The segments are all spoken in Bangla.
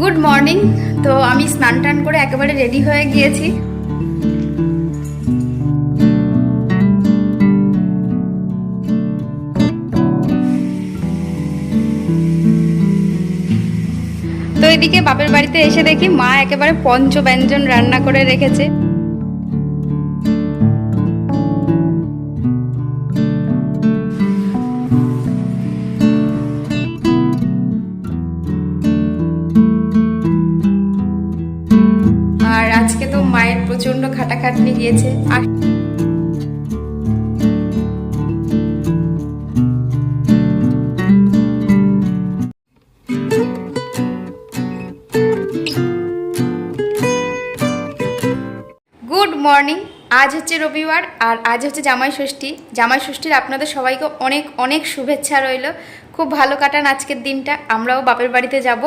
গুড মর্নিং তো আমি স্নান টান করে একেবারে রেডি হয়ে গিয়েছি। তো এদিকে বাপের বাড়িতে এসে দেখি মা একেবারে পঞ্চ ব্যঞ্জন রান্না করে রেখেছে। প্রচণ্ড খাটাখাটনি গিয়েছে। আর গুড মর্নিং। আজ হচ্ছে রবিবার আর আজ হচ্ছে জামাই ষষ্ঠী। জামাই ষষ্ঠীর আপনাদের সবাইকে অনেক অনেক শুভেচ্ছা রইল। খুব ভালো কাটান আজকের দিনটা, আমরাও বাপের বাড়িতে যাব।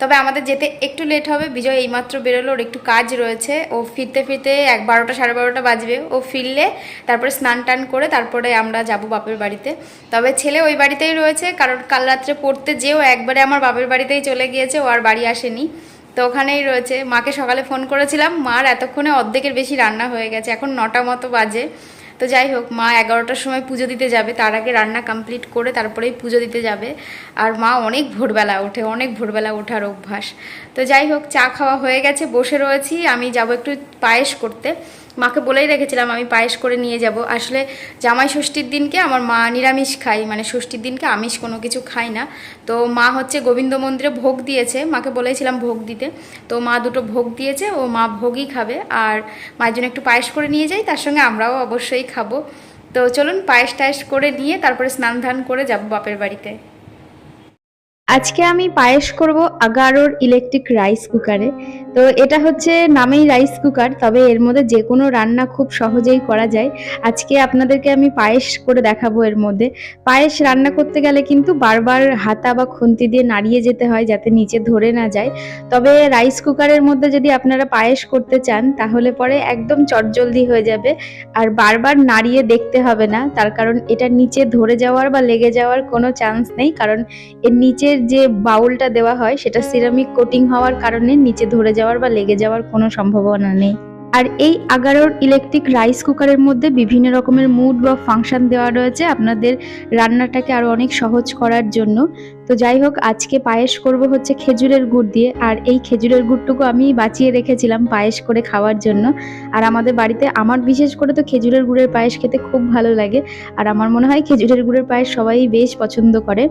তবে আমাদের যেতে একটু লেট হবে, বিজয় এইমাত্র বেরোলো, ওর একটু কাজ রয়েছে। ও ফিরতে ফিরতে এক বারোটা সাড়ে বারোটা বাজবে। ও ফিরলে তারপরে স্নান টান করে তারপরে আমরা যাব বাপের বাড়িতে। তবে ছেলে ওই বাড়িতেই রয়েছে, কারণ কাল রাত্রে পড়তে যেও একবারে আমার বাপের বাড়িতেই চলে গিয়েছে, ও আর বাড়ি আসেনি। তো ওখানেই রয়েছে। মাকে সকালে ফোন করেছিলাম, মার এতক্ষণে অর্ধেকের বেশি রান্না হয়ে গেছে, এখন নটা মতো বাজে। তো যাই হোক, মা এগারোটার সময় পুজো দিতে যাবে। তার আগে রান্না কমপ্লিট করে তারপরেই পুজো দিতে যাবে। আর মা অনেক ভোরবেলা ওঠে, অনেক ভোরবেলা ওঠার অভ্যাস। তো যাই হোক, চা খাওয়া হয়ে গেছে, বসে রয়েছি। আমি যাব একটু পায়েস করতে। মাকে বলেই রেখেছিলাম, আমি পায়েস করে নিয়ে যাব। আসলে জামাই ষষ্ঠীর দিনকে আমার মা নিরামিষ খাই মানে ষষ্ঠীর দিনকে আমিষ কোনো কিছু খাই না। তো মা হচ্ছে গোবিন্দ মন্দিরে ভোগ দিয়েছে, মাকে বলেছিলাম ভোগ দিতে। তো মা দুটো ভোগ দিয়েছে, ও মা ভোগই খাবে। আর মায়ের জন্য একটু পায়েস করে নিয়ে যাই, তার সঙ্গে আমরাও অবশ্যই খাব। তো চলুন পায়েস টায়েস করে নিয়ে তারপরে স্নান ধান করে যাব বাপের বাড়িতে। আজকে আমি পায়েস করব আগারোর ইলেকট্রিক রাইস কুকারে তো এটা হচ্ছে নামেই রাইস কুকার তবে এর মধ্যে যে কোনো রান্না খুব সহজেই করা যায়। আজকে আপনাদেরকে আমি পায়েস করে দেখাবো এর মধ্যে। পায়েস রান্না করতে গেলে কিন্তু বারবার হাতা বা খুন্তি দিয়ে নাড়িয়ে যেতে হয় যাতে নিচে ধরে না যায়। তবে রাইস কুকারের মধ্যে যদি আপনারা পায়েস করতে চান, তাহলে পরে একদম চটজলদি হয়ে যাবে। আর বারবার নাড়িয়ে দেখতে হবে না, তার কারণ এটা নিচে ধরে যাওয়ার বা লেগে যাওয়ার কোনো চান্স নেই, কারণ এর নিচের যে বাউলটা দেওয়া হয়, সেটা সিরামিক কোটিং হওয়ার কারণে নিচে ধরে যাওয়ার বা লেগে যাওয়ার কোনো সম্ভাবনা নেই। আর এই আগারোর ইলেকট্রিক রাইস কুকারের মধ্যে বিভিন্ন রকমের মুড বা ফাংশন দেওয়া রয়েছে। আপনাদের রান্নাটাকে আরও অনেক সহজ করার জন্য। তো যাই হোক, আজকে পায়েস করব হচ্ছে খেজুরের গুড় দিয়ে। আর এই খেজুরের গুড়টুকু আমি বাঁচিয়ে রেখেছিলাম পায়েস করে খাওয়ার জন্য। আর আমাদের বাড়িতে, আমার বিশেষ করে তো খেজুরের গুড়ের পায়েস খেতে খুব ভালো লাগে। আর আমার মনে হয় খেজুরের গুড়ের পায়েস সবাই বেশ পছন্দ করে।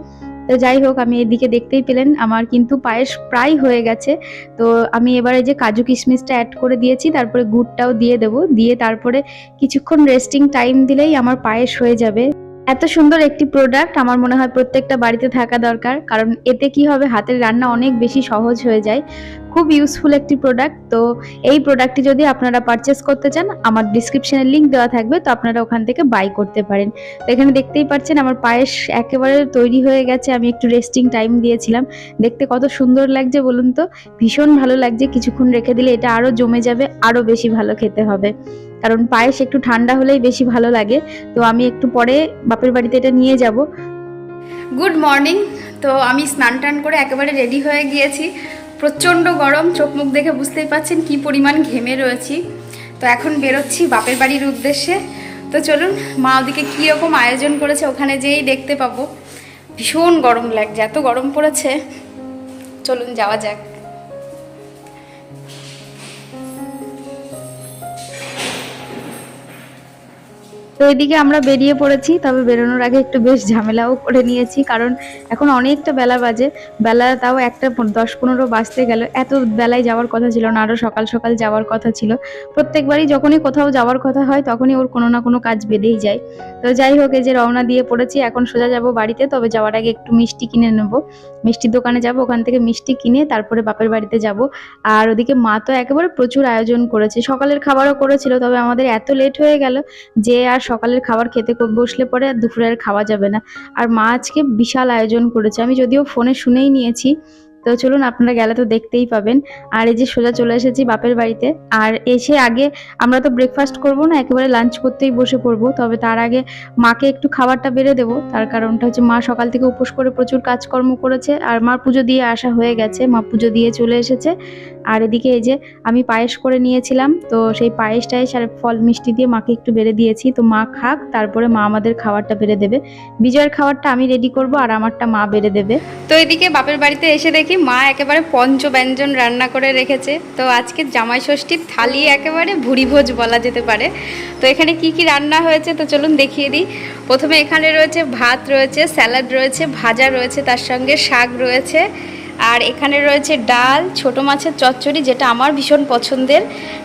তো যাই হোক, আমি এদিকে দেখতেই পেলেন, আমার কিন্তু পায়েস প্রায় হয়ে গেছে। তো আমি এবারে যে কাজু কিশমিশটা অ্যাড করে দিয়েছি, তারপরে গুড়টাও দিয়ে দেবো। দিয়ে তারপরে কিছুক্ষণ রেস্টিং টাইম দিলেই আমার পায়েস হয়ে যাবে। এত সুন্দর একটি প্রোডাক্ট আমার মনে হয় প্রত্যেকটা বাড়িতে থাকা দরকার, কারণ এতে কি হবে, হাতের রান্না অনেক বেশি সহজ হয়ে যায়। খুব ইউজফুল একটি প্রোডাক্ট তো এই প্রোডাক্টটি যদি আপনারা পারচেস করতে চান, আমার ডিসক্রিপশনে লিঙ্ক দেওয়া থাকবে, তো আপনারা ওখান থেকে বাই করতে পারেন। তো এখানে দেখতেই পাচ্ছেন, আমার পায়েস একেবারে তৈরি হয়ে গেছে, আমি একটু রেস্টিং টাইম দিয়েছিলাম। দেখতে কত সুন্দর লাগছে বলুন তো, ভীষণ ভালো লাগছে, কিছুক্ষণ রেখে দিলে এটা আরও জমে যাবে আরও বেশি ভালো খেতে হবে। কারণ পায়েস একটু ঠান্ডা হলেই বেশি ভালো লাগে। তো আমি একটু পরে বাপের বাড়িতে এটা নিয়ে যাব। Good morning. তো আমি স্নান টান করে একেবারে রেডি হয়ে গিয়েছি। প্রচণ্ড গরম, চোখ মুখ দেখে বুঝতেই পাচ্ছেন কি পরিমাণ ঘেমে রয়েছি। তো এখন বেরোচ্ছি বাপের বাড়ির উদ্দেশ্যে। তো চলুন, মা ওদিকে কীরকম আয়োজন করেছে ওখানে যেয়েই দেখতে পাবো। ভীষণ গরম লাগছে, এত গরম পড়েছে। চলুন যাওয়া যাক। তো এদিকে আমরা বেরিয়ে পড়েছি, তবে বেরোনোর আগে একটু বেশ ঝামেলাও করে নিয়েছি, কারণ এখন অনেকটা বেলা বাজে। বেলা তাও একটা দশ পনেরো বাজতে গেল। এত বেলায় যাওয়ার কথা ছিল না আরও সকাল সকাল যাওয়ার কথা ছিল। প্রত্যেকবারই যখনই কোথাও যাওয়ার কথা হয়, তখনই ওর কোনো না কোনো কাজ বেঁধেই যায়। তো যাই হোক, এই যে রওনা দিয়ে পড়েছি, এখন সোজা যাব বাড়িতে, তবে যাওয়ার আগে একটু মিষ্টি কিনে নেব। মিষ্টির দোকানে যাব, ওখান থেকে মিষ্টি কিনে তারপরে বাপের বাড়িতে যাব। আর ওদিকে মা তো একেবারে প্রচুর আয়োজন করেছে, সকালের খাবারও করেছিল, তবে আমাদের এত লেট হয়ে গেল যে আর সকালের খাবার খেতে বসলে পরে আর দুপুরে আর খাওয়া যাবে না। আর মা আজকে বিশাল আয়োজন করেছে। আমি যদিও ফোনে শুনেই নিয়েছি তো চলুন আপনারা গেলে তো দেখতেই পাবেন। আর এই যে সোজা চলে এসেছি বাপের বাড়িতে। আর এসে আগে আমরা তো ব্রেকফাস্ট করব না, একেবারে লাঞ্চ করতেই বসে পড়ব। তবে তার আগে মাকে একটু খাবারটা বেড়ে দেবো। তার কারণটা হচ্ছে মা সকাল থেকে উপোস করে প্রচুর কাজকর্ম করেছে। আর মার পুজো দিয়ে আসা হয়ে গেছে। মা পুজো দিয়ে চলে এসেছে। আর এদিকে এই যে আমি পায়েস করে নিয়েছিলাম। তো সেই পায়েস টায়েস আর ফল মিষ্টি দিয়ে মাকে একটু বেড়ে দিয়েছি। তো মা খাক, তারপরে মা আমাদের খাবারটা বেড়ে দেবে। বিজয়ের খাবারটা আমি রেডি করব আর আমারটা মা বেড়ে দেবে। তো এদিকে বাপের বাড়িতে এসে দেখি মা একেবারে পঞ্চ ব্যঞ্জন রান্না করে রেখেছে। তো আজকে জামাই ষষ্ঠীর থালি একেবারে ভুড়ি ভোজ বলা যেতে পারে। তো এখানে কি কি রান্না হয়েছে তো চলুন দেখিয়ে দিই। প্রথমে এখানে রয়েছে ভাত রয়েছে, স্যালাড রয়েছে, ভাজা রয়েছে, তার সঙ্গে শাক রয়েছে। আর এখানে রয়েছে ডাল, ছোট মাছের চচ্চড়ি, যেটা আমার ভীষণ পছন্দের।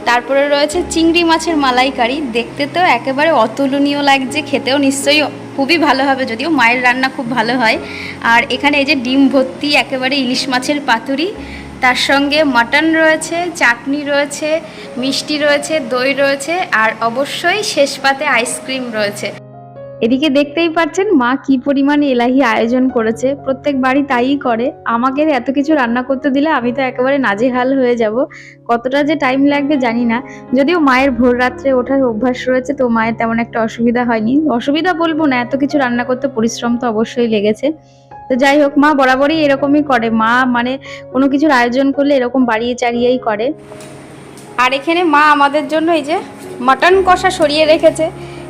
তারপরে রয়েছে চিংড়ি মাছের মালাইকারি। দেখতে তো একেবারে অতুলনীয় লাগছে, খেতেও নিশ্চয়ই খুবই ভালো হবে যদিও মায়ের রান্না খুব ভালো হয়। আর এখানে এই যে ডিম ভর্তি, একেবারে ইলিশ মাছের পাতুরি, তার সঙ্গে মাটন রয়েছে, চাটনি রয়েছে, মিষ্টি রয়েছে, দই রয়েছে, আর অবশ্যই শেষ পাতে আইসক্রিম রয়েছে। এদিকে দেখতেই পাচ্ছেন মা কি পরিমাণে এলাহি আয়োজন করেছে। প্রত্যেক বাড়ি তাইই করে। আমাকে এত কিছু রান্না করতে দিলে আমি তো একেবারে নাজেহাল হয়ে যাব। কতটা যে টাইম লাগবে জানি না। যদিও মায়ের ভোর রাত্রে ওঠার অভ্যাস রয়েছে, তো মায়ের তেমন একটা অসুবিধা হয়নি। অসুবিধা বলব না, এত কিছু রান্না করতে পরিশ্রম তো অবশ্যই লেগেছে। তো যাই হোক, মা বরাবরই এরকমই করে। মা মানে কোনো কিছুর আয়োজন করলে এরকম বাড়িয়ে চাড়িয়েই করে। আর এখানে মা আমাদের জন্য এই যে মাটন কষা সরিয়ে রেখেছে।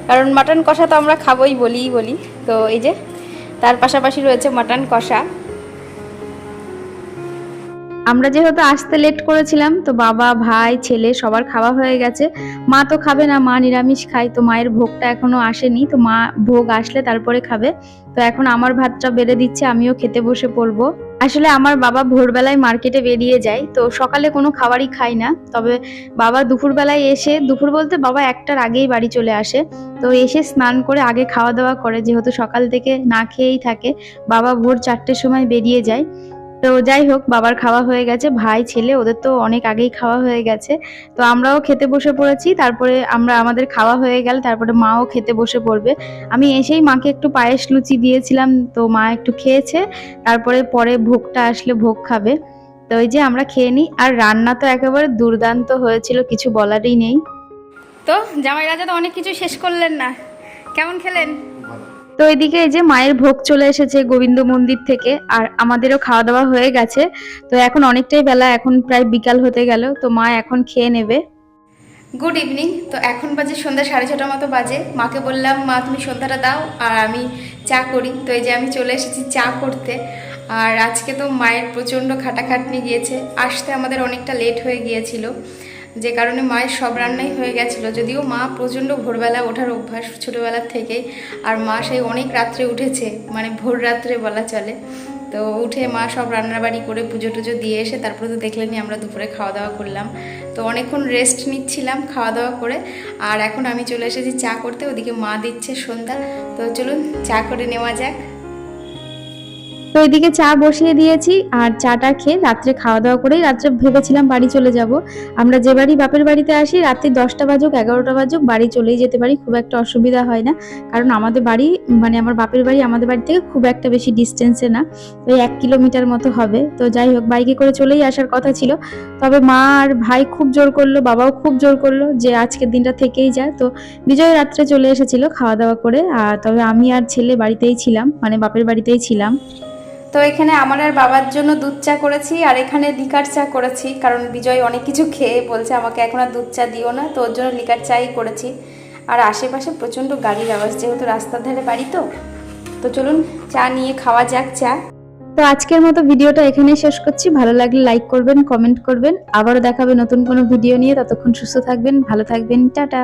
কারণ মাটন কষা তো আমরা খাবোই বলিই বলি। তো এই যে, তার পাশাপাশি রয়েছে মাটন কষা। আমরা যেহেতু আসতে লেট করেছিলাম, তো বাবা, ভাই, ছেলে সবার খাওয়া হয়ে গেছে। মা তো খাবে না, মা নিরামিষ খায়, তো মায়ের ভোগটা এখনও আসেনি, তো মা ভোগ আসলে তারপরে খাবে। তো এখন আমার ভাতটা বেড়ে দিচ্ছে, আমিও খেতে বসে পড়ব। আসলে আমার বাবা ভোরবেলায় মার্কেটে বেরিয়ে যায়, তো সকালে কোনো খাবারই খাই না। তবে বাবা দুপুরবেলায় এসে, দুপুর বলতে বাবা একটার আগেই বাড়ি চলে আসে। তো এসে স্নান করে আগে খাওয়া দাওয়া করে, যেহেতু সকাল থেকে না খেয়েই থাকে, বাবা ভোর চারটের সময় বেরিয়ে যায়। তো যাই হোক, বাবার খাওয়া হয়ে গেছে, ভাই, ছেলে, ওদের তো অনেক আগেই খাওয়া হয়ে গেছে। তো আমরাও খেতে বসে পড়েছি, তারপরে আমরা, আমাদের খাওয়া হয়ে গেলে, তারপরে মাও খেতে বসে পড়বে। আমি এসেই মাকে একটু পায়েস লুচি দিয়েছিলাম, তো মা একটু খেয়েছে, তারপরে পরে ভোগটা আসলে ভোগ খাবে। তো ওই যে আমরা খেয়ে নিই, আর রান্না তো একেবারে দুর্দান্ত হয়েছিল, কিছু বলারই নেই। তো জামাই রাজা তো অনেক কিছু শেষ করলেন না। কেমন খেলেন? তো এদিকে এই যে মায়ের ভোগ চলে এসেছে গোবিন্দ মন্দির থেকে, আর আমাদেরও খাওয়া দাওয়া হয়ে গেছে। তো এখন অনেকটাই বেলা, এখন প্রায় বিকাল হতে গেল, তো মা এখন খেয়ে নেবে। গুড ইভিনিং তো এখন বাজে সন্ধ্যা সাড়ে ছটার মতো বাজে। মাকে বললাম, মা, তুমি সন্ধ্যাটা দাও, আর আমি চা করি। তো এই যে আমি চলে এসেছি চা করতে। আর আজকে তো মায়ের প্রচণ্ড খাটাখাটনি গিয়েছে, আসতে আমাদের অনেকটা লেট হয়ে গিয়েছিল। যে কারণে মায়ের সব রান্নাই হয়ে গেছিল। যদিও মা প্রচণ্ড ভোরবেলা ওঠার অভ্যাস ছোটোবেলার থেকেই, আর মা সেই অনেক রাত্রে উঠেছে মানে ভোর রাত্রে বলা চলে। তো উঠে মা সব রান্নাবাড়ি করে পুজো টুজো দিয়ে এসে তারপরে তো দেখলেনি আমরা দুপুরে খাওয়া দাওয়া করলাম। তো অনেকক্ষণ রেস্ট নিচ্ছিলাম খাওয়া দাওয়া করে, আর এখন আমি চলে এসেছি চা করতে। ওদিকে মা দিচ্ছে সন্ধ্যা। তো চলুন চা করে নেওয়া যাক। তো এদিকে চা বসিয়ে দিয়েছি আর চাটা খেয়ে রাত্রে খাওয়া দাওয়া করেই রাত্রে ভেবেছিলাম বাড়ি চলে যাব। আমরা যে বাড়ি বাপের বাড়িতে আসি, রাত্রি দশটা বাজুক, এগারোটা বাজুক, বাড়ি চলেই যেতে পারি, খুব একটা অসুবিধা হয় না। কারণ আমাদের বাড়ি মানে আমার বাপের বাড়ি আমাদের বাড়ি থেকে খুব একটা বেশি ডিস্টেন্সে না, ওই এক কিলোমিটার মতো হবে। তো যাই হোক, বাইকে করে চলেই আসার কথা ছিল। তবে মা আর ভাই খুব জোর করল, বাবাও খুব জোর করল যে আজকের দিনটা থেকেই যায়। তো বিজয় রাত্রে চলে এসেছিল খাওয়া দাওয়া করে। আর তবে আমি আর ছেলে বাড়িতেই ছিলাম মানে বাপের বাড়িতেই ছিলাম। তো এখানে আমার আর বাবার জন্য দুধ চা করেছি, আর এখানে লিকার চা করেছি, কারণ বিজয় অনেক কিছু খেয়ে বলছে আমাকে এখন আর দুধ চা দিও না, তো ওর জন্য লিকার চাই করেছি। আর আশেপাশে প্রচণ্ড গাড়ির আওয়াজ, যেহেতু রাস্তার ধারে বাড়ি তো। তো চলুন চা নিয়ে খাওয়া যাক চা। তো আজকের মতো ভিডিওটা এখানেই শেষ করছি। ভালো লাগলে লাইক করবেন, কমেন্ট করবেন। আবারও দেখাবে নতুন কোনো ভিডিও নিয়ে। ততক্ষণ সুস্থ থাকবেন, ভালো থাকবেন। টাটা।